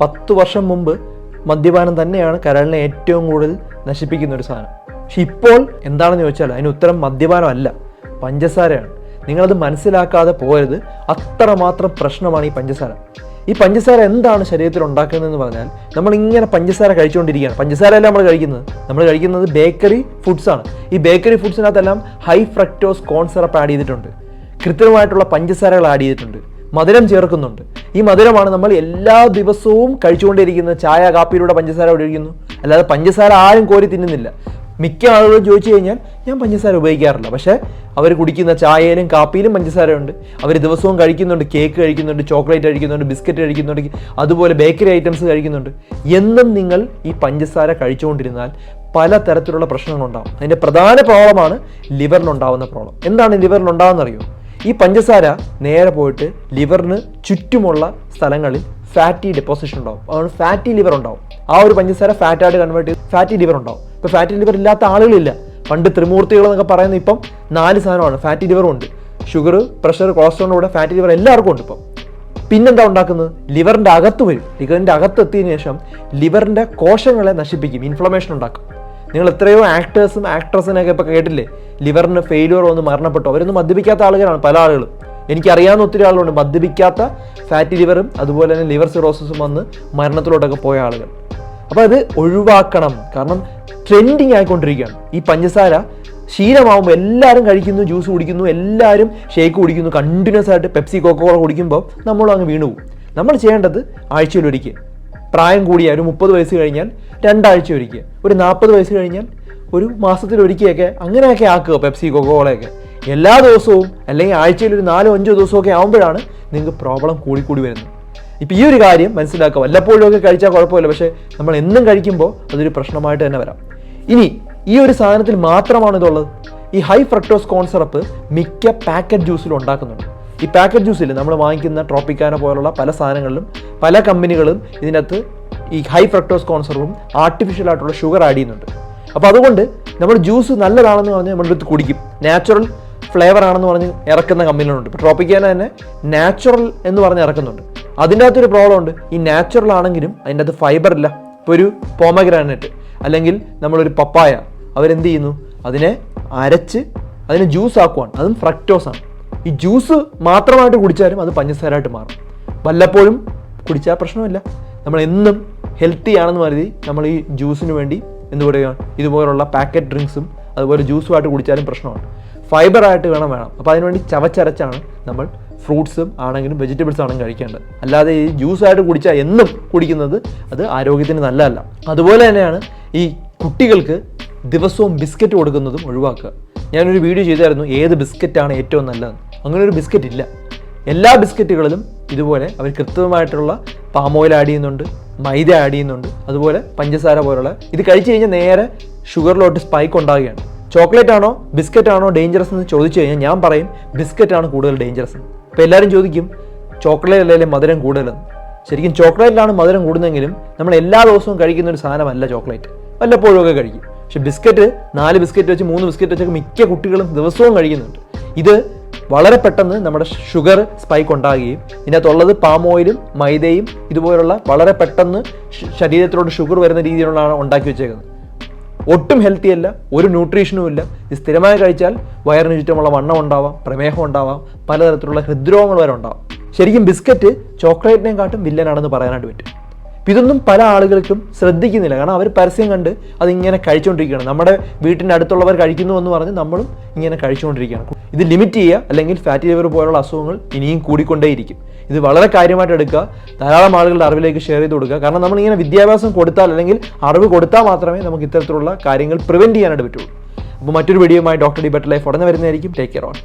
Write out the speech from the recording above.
പത്ത് വർഷം മുമ്പ് മദ്യപാനം തന്നെയാണ് കരളിനെ ഏറ്റവും കൂടുതൽ നശിപ്പിക്കുന്ന ഒരു സാധനം. പക്ഷെ ഇപ്പോൾ എന്താണെന്ന് ചോദിച്ചാൽ അതിന് ഉത്തരം മദ്യപാനമല്ല പഞ്ചസാരയാണ്. നിങ്ങളത് മനസ്സിലാക്കാതെ പോയത് അത്രമാത്രം പ്രശ്നമാണ് ഈ പഞ്ചസാര. ഈ പഞ്ചസാര എന്താണ് ശരീരത്തിൽ ഉണ്ടാക്കുന്നതെന്ന് പറഞ്ഞാൽ നമ്മൾ ഇങ്ങനെ പഞ്ചസാര കഴിച്ചുകൊണ്ടിരിക്കുകയാണ്. പഞ്ചസാര അല്ല നമ്മൾ കഴിക്കുന്നത്. നമ്മൾ കഴിക്കുന്നത് ബേക്കറി ഫുഡ്സാണ് ഈ bakery ഫുഡ്സിനകത്തെല്ലാം high fructose corn syrup add ചെയ്തിട്ടുണ്ട്. കൃത്രിമമായിട്ടുള്ള പഞ്ചസാരകൾ ആഡ് ചെയ്തിട്ടുണ്ട്. മധുരം ചേർക്കുന്നുണ്ട്. ഈ മധുരമാണ് നമ്മൾ എല്ലാ ദിവസവും കഴിച്ചുകൊണ്ടിരിക്കുന്നത് ചായ കാപ്പിയിലൂടെ പഞ്ചസാര ഉപയോഗിക്കുന്നു അല്ലാതെ പഞ്ചസാര ആരും കോരി തിന്നുന്നില്ല. മിക്ക ആളുകളും ചോദിച്ചു കഴിഞ്ഞാൽ ഞാൻ പഞ്ചസാര ഉപയോഗിക്കാറില്ല. പക്ഷേ അവർ കുടിക്കുന്ന ചായയിലും കാപ്പിയിലും പഞ്ചസാരയുണ്ട്. അവർ ദിവസവും കഴിക്കുന്നുണ്ട്. കേക്ക് കഴിക്കുന്നുണ്ട് ചോക്ലേറ്റ് കഴിക്കുന്നുണ്ട് ബിസ്ക്കറ്റ് കഴിക്കുന്നുണ്ട് അതുപോലെ ബേക്കറി ഐറ്റംസ് കഴിക്കുന്നുണ്ട്. എന്നും നിങ്ങൾ ഈ പഞ്ചസാര കഴിച്ചുകൊണ്ടിരുന്നാൽ പല തരത്തിലുള്ള പ്രശ്നങ്ങളുണ്ടാകും അതിന്റെ പ്രധാന പ്രോബ്ലമാണ് ലിവറിനുണ്ടാവുന്ന പ്രോബ്ലം. എന്താണ് ലിവറിനുണ്ടാകുന്ന അറിയോ ഈ പഞ്ചസാര നേരെ പോയിട്ട് ലിവറിന് ചുറ്റുമുള്ള സ്ഥലങ്ങളിൽ ഫാറ്റി ഡെപ്പോസിഷൻ ഉണ്ടാവും. അതുകൊണ്ട് ഫാറ്റി ലിവർ ഉണ്ടാവും. ആ ഒരു പഞ്ചസാര ഫാറ്റായിട്ട് കൺവേർട്ട് ചെയ്ത് ഫാറ്റി ലിവർ ഉണ്ടാവും. ഇപ്പോൾ ഫാറ്റി ലിവർ ഇല്ലാത്ത ആളുകളില്ല. പണ്ട് ത്രിമൂർത്തികൾ എന്നൊക്കെ പറയുന്ന ഇപ്പം നാല് സാധനമാണ്. ഫാറ്റി ലിവറും ഉണ്ട്. ഷുഗർ പ്രഷർ കൊളസ്ട്രോൾ കൂടെ ഫാറ്റി ലിവർ എല്ലാവർക്കും ഉണ്ട് ഇപ്പം. പിന്നെന്താ ഉണ്ടാക്കുന്നത്? ലിവറിന്റെ അകത്ത് വരും. ലിവറിന്റെ അകത്ത് എത്തിയതിനു ശേഷം ലിവറിന്റെ കോശങ്ങളെ നശിപ്പിക്കും. ഇൻഫ്ലമേഷൻ ഉണ്ടാക്കും. നിങ്ങൾ എത്രയോ ആക്ടേഴ്സും ആക്ട്രസിനൊക്കെ ഇപ്പോൾ കേട്ടില്ലേ? ലിവറിന് ഫെയിലിയർ വന്ന് മരണപ്പെട്ടു. അവരൊന്നും മദ്യപിക്കാത്ത ആളുകളാണ് പല ആളുകളും. എനിക്കറിയാവുന്ന ഒത്തിരി ആളുകളുണ്ട്. മദ്യപിക്കാത്ത ഫാറ്റി ലിവറും അതുപോലെ തന്നെ ലിവർ സിറോസിസും വന്ന് മരണത്തിലോട്ടൊക്കെ പോയ ആളുകൾ. അപ്പോൾ അത് ഒഴിവാക്കണം. കാരണം ട്രെൻഡിങ് ആയിക്കൊണ്ടിരിക്കുകയാണ്. ഈ പഞ്ചസാര ശീലമാവുമ്പോൾ എല്ലാവരും കഴിക്കുന്നു ജ്യൂസ് കുടിക്കുന്നു എല്ലാവരും ഷേക്ക് കുടിക്കുന്നു കണ്ടിന്യൂസ് ആയിട്ട് പെപ്സി കോക്കോള കുടിക്കുമ്പോൾ നമ്മളും അങ്ങ് വീണു പോകും. നമ്മൾ ചെയ്യേണ്ടത് ആഴ്ചയിൽ ഒരിക്കൽ. പ്രായം കൂടിയ ഒരു മുപ്പത് വയസ്സ് കഴിഞ്ഞാൽ രണ്ടാഴ്ച ഒരിക്കൽ. ഒരു നാൽപ്പത് വയസ്സ് കഴിഞ്ഞാൽ ഒരു മാസത്തിൽ ഒരിക്കലൊക്കെ അങ്ങനെയൊക്കെ ആക്കുക പെപ്സി കൊക്കോളയൊക്കെ എല്ലാ ദിവസവും അല്ലെങ്കിൽ ആഴ്ചയിൽ ഒരു നാലോ അഞ്ചോ ദിവസമൊക്കെ ആകുമ്പോഴാണ് നിങ്ങൾക്ക് പ്രോബ്ലം കൂടിക്കൂടി വരുന്നത്. ഇപ്പം ഈ ഒരു കാര്യം മനസ്സിലാക്കുക. വല്ലപ്പോഴും ഒക്കെ കഴിച്ചാൽ കുഴപ്പമില്ല പക്ഷേ നമ്മൾ എന്നും കഴിക്കുമ്പോൾ അതൊരു പ്രശ്നമായിട്ട് തന്നെ വരാം. ഇനി ഈ ഒരു സാധനത്തിൽ മാത്രമാണ് ഇതുള്ളത്. ഈ ഹൈ ഫ്രക്ടോസ് കോൺ സിറപ്പ് മിക്ക പാക്കറ്റ് ജ്യൂസിലും ഉണ്ടാക്കുന്നുണ്ട്. ഈ പാക്കറ്റ് ജ്യൂസിൽ നമ്മൾ വാങ്ങിക്കുന്ന ട്രോപ്പിക്കാന പോലുള്ള പല സാധനങ്ങളിലും പല കമ്പനികളും ഇതിനകത്ത് ഈ ഹൈ ഫ്രക്ടോസ് കോൺ ആർട്ടിഫിഷ്യൽ ആയിട്ടുള്ള ഷുഗർ ആഡ് ചെയ്യുന്നുണ്ട്. അപ്പോൾ അതുകൊണ്ട് നമ്മൾ ജ്യൂസ് നല്ലതാണെന്ന് പറഞ്ഞ് നമ്മുടെ അടുത്ത് കുടിക്കും. നാച്ചുറൽ ഫ്ലേവർ ആണെന്ന് പറഞ്ഞ് ഇറക്കുന്ന കമ്പനികളുണ്ട്. ഇപ്പോൾ ട്രോപ്പിക്കാന തന്നെ നാച്ചുറൽ എന്ന് പറഞ്ഞ് ഇറക്കുന്നുണ്ട്. അതിന്റെ അകത്തൊരു പ്രോബ്ലം ഉണ്ട്. ഈ നാച്ചുറൽ ആണെങ്കിലും അതിന്റെ അകത്ത് ഫൈബർ ഇല്ല. ഇപ്പോൾ ഒരു പോമഗ്രാനറ്റ് അല്ലെങ്കിൽ നമ്മളൊരു പപ്പായ അവരെന്ത് ചെയ്യുന്നു? അതിനെ അരച്ച് അതിനെ ജ്യൂസ് ആക്കുവാണ്. അതും ഫ്രക്ടോസ് ആണ്. ഈ ജ്യൂസ് മാത്രമായിട്ട് കുടിച്ചാലും അത് പഞ്ചസാരമായിട്ട് മാറും. വല്ലപ്പോഴും കുടിച്ചാൽ പ്രശ്നമില്ല. നമ്മൾ എന്നും ഹെൽത്തി ആണെന്ന് കരുതി നമ്മൾ ഈ ജ്യൂസിന് വേണ്ടി എന്ത് പറയുക ഇതുപോലുള്ള പാക്കറ്റ് ഡ്രിങ്ക്സും അതുപോലെ ജ്യൂസുമായിട്ട് കുടിച്ചാലും പ്രശ്നമാണ്. ഫൈബർ ആയിട്ട് വേണം വേണം. അപ്പോൾ അതിനുവേണ്ടി ചവച്ചരച്ചാണ് നമ്മൾ ഫ്രൂട്ട്സും ആണെങ്കിലും വെജിറ്റബിൾസ് ആണെങ്കിലും കഴിക്കേണ്ടത്. അല്ലാതെ ഈ ജ്യൂസായിട്ട് കുടിച്ചാൽ എന്നും കുടിക്കുന്നത് അത് ആരോഗ്യത്തിന് നല്ലതല്ല. അതുപോലെ തന്നെയാണ് ഈ കുട്ടികൾക്ക് ദിവസവും ബിസ്ക്കറ്റ് കൊടുക്കുന്നതും ഒഴിവാക്കുക. ഞാനൊരു വീഡിയോ ചെയ്തായിരുന്നു ഏത് ബിസ്ക്കറ്റാണ് ഏറ്റവും നല്ലത് അങ്ങനെ ഒരു ബിസ്ക്കറ്റ് ഇല്ല. എല്ലാ ബിസ്ക്കറ്റുകളിലും ഇതുപോലെ അവർ കൃത്യമായിട്ടുള്ള പാമോയിൽ ആഡ് ചെയ്യുന്നുണ്ട്. മൈദ ആഡ് ചെയ്യുന്നുണ്ട്. അതുപോലെ പഞ്ചസാര പോലുള്ള ഇത് കഴിച്ചു കഴിഞ്ഞാൽ നേരെ ഷുഗറിലോട്ട് സ്പൈക്ക് ഉണ്ടാകുകയാണ് ചോക്ലേറ്റ് ആണോ ബിസ്ക്കറ്റ് ആണോ ഡേഞ്ചറസ് എന്ന് ചോദിച്ചു കഴിഞ്ഞാൽ ഞാൻ പറയും ബിസ്ക്കറ്റ് ആണ് കൂടുതൽ ഡേഞ്ചറസ് അപ്പോൾ എല്ലാവരും ചോദിക്കും ചോക്ലേറ്റ് അല്ലേ മധുരം കൂടുതലെന്ന്. ശരിക്കും ചോക്ലേറ്റിലാണ് മധുരം കൂടുന്നതെങ്കിലും നമ്മൾ എല്ലാ ദിവസവും കഴിക്കുന്ന ഒരു സാധനമല്ല ചോക്ലേറ്റ് വല്ലപ്പോഴും ഒക്കെ കഴിക്കും. പക്ഷെ ബിസ്ക്കറ്റ് നാല് ബിസ്ക്കറ്റ് വെച്ച് മൂന്ന് ബിസ്ക്കറ്റ് വെച്ചൊക്കെ മിക്ക കുട്ടികളും ദിവസവും കഴിക്കുന്നുണ്ട്. ഇത് വളരെ പെട്ടെന്ന് നമ്മുടെ ഷുഗർ സ്പൈക്ക് ഉണ്ടാകുകയും ഇതിനകത്തുള്ളത് പാം ഓയിലും മൈദയും ഇതുപോലുള്ള വളരെ പെട്ടെന്ന് ശരീരത്തിലോട്ട് ഷുഗർ വരുന്ന രീതിയിലുള്ളതാണ് ഉണ്ടാക്കി വെച്ചേക്കുന്നത്. ഒട്ടും ഹെൽത്തി അല്ല ഒരു ന്യൂട്രീഷനും ഇല്ല. ഇത് സ്ഥിരമായി കഴിച്ചാൽ വയറിന് ചുറ്റുമുള്ള വണ്ണം ഉണ്ടാവാം പ്രമേഹം ഉണ്ടാവാം പലതരത്തിലുള്ള ഹൃദ്രോഗങ്ങൾ വരെ ഉണ്ടാവാം. ശരിക്കും ബിസ്ക്കറ്റ് ചോക്ലേറ്റിനെയും കാട്ടും വില്ലനാണെന്ന് പറയാനായിട്ട് പറ്റും. ഇതൊന്നും പല ആളുകൾക്കും ശ്രദ്ധിക്കുന്നില്ല. കാരണം അവർ പരസ്യം കണ്ട് അതിങ്ങനെ കഴിച്ചുകൊണ്ടിരിക്കുകയാണ് നമ്മുടെ വീട്ടിന്റെ അടുത്തുള്ളവർ കഴിക്കുന്നു എന്ന് പറഞ്ഞ് നമ്മളും ഇങ്ങനെ കഴിച്ചുകൊണ്ടിരിക്കുകയാണ് ഇത് ലിമിറ്റ് ചെയ്യുക അല്ലെങ്കിൽ ഫാറ്റി ലിവർ പോലുള്ള അസുഖങ്ങൾ ഇനിയും കൂടിക്കൊണ്ടേയിരിക്കും. ഇത് വളരെ കാര്യമായിട്ട് എടുക്കുക. ധാരാളം ആളുകളുടെ അറിവിലേക്ക് ഷെയർ ചെയ്ത് കൊടുക്കുക. കാരണം നമ്മൾ ഇങ്ങനെ വിദ്യാഭ്യാസം കൊടുത്താൽ അല്ലെങ്കിൽ അറിവ് കൊടുത്താൽ മാത്രമേ നമുക്ക് ഇത്തരത്തിലുള്ള കാര്യങ്ങൾ പ്രിവെന്റ് ചെയ്യാനായിട്ട് പറ്റുള്ളൂ. അപ്പോൾ മറ്റൊരു വീഡിയോയുമായി ഡോക്ടർ ഡി ബെറ്റർ ലൈഫ് ഉടനെ വരുന്നതായിരിക്കും. Take care on